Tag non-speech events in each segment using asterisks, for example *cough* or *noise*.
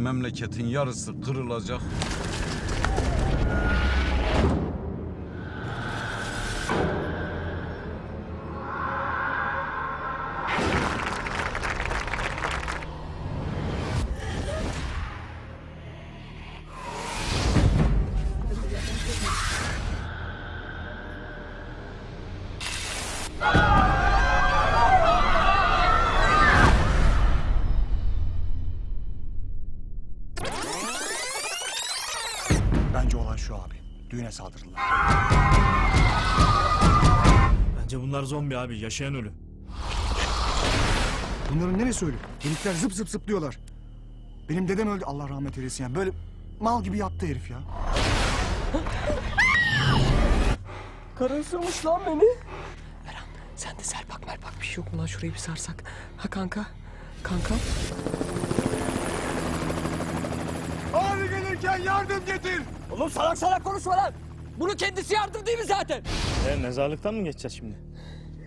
Memleketin yarısı kırılacak. Şu abi. Düğüne saldırdılar. Bence bunlar zombi abi, yaşayan ölü. Bunların neresi öyle? Delikler zıp zıp zıplıyorlar. Benim dedem öldü Allah rahmet eylesin ya. Böyle mal gibi yattı herif ya. *gasps* Karı ısırmış lan beni. Eren sen de serpak merpak bir şey yok mu lan şurayı bir sarsak. Ha kanka? Kanka? Gelirken yardım getir. Oğlum salak salak konuşma lan. Bunun kendisi yardım değil mi zaten? E, mezarlıktan mı geçeceğiz şimdi?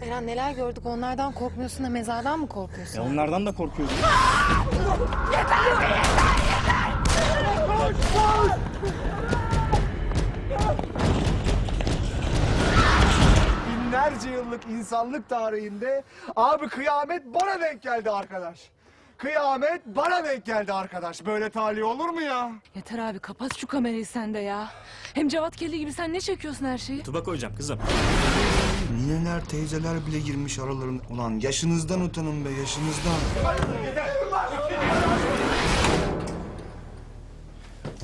Eren neler gördük onlardan korkmuyorsun da mezardan mı korkuyorsun? Ya onlardan da korkuyoruz. Binlerce yıllık insanlık tarihinde abi kıyamet bana denk geldi arkadaş. Kıyamet bana denk geldi arkadaş. Böyle talih olur mu ya? Yeter abi kapat şu kamerayı sen de ya. Hem Cevat Kelly gibi sen ne çekiyorsun her şeyi? Tuba koyacağım kızım. Nineler, teyzeler bile girmiş aralarında. Ulan yaşınızdan utanın be, yaşınızdan.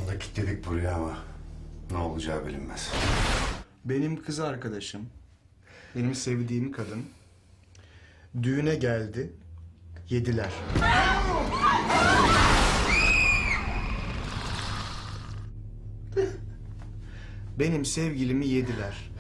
Da kilitledik buraya ama ne olacağı bilinmez. Benim kız arkadaşım, benim sevdiğim kadın düğüne geldi, yediler. Benim sevgilimi yediler.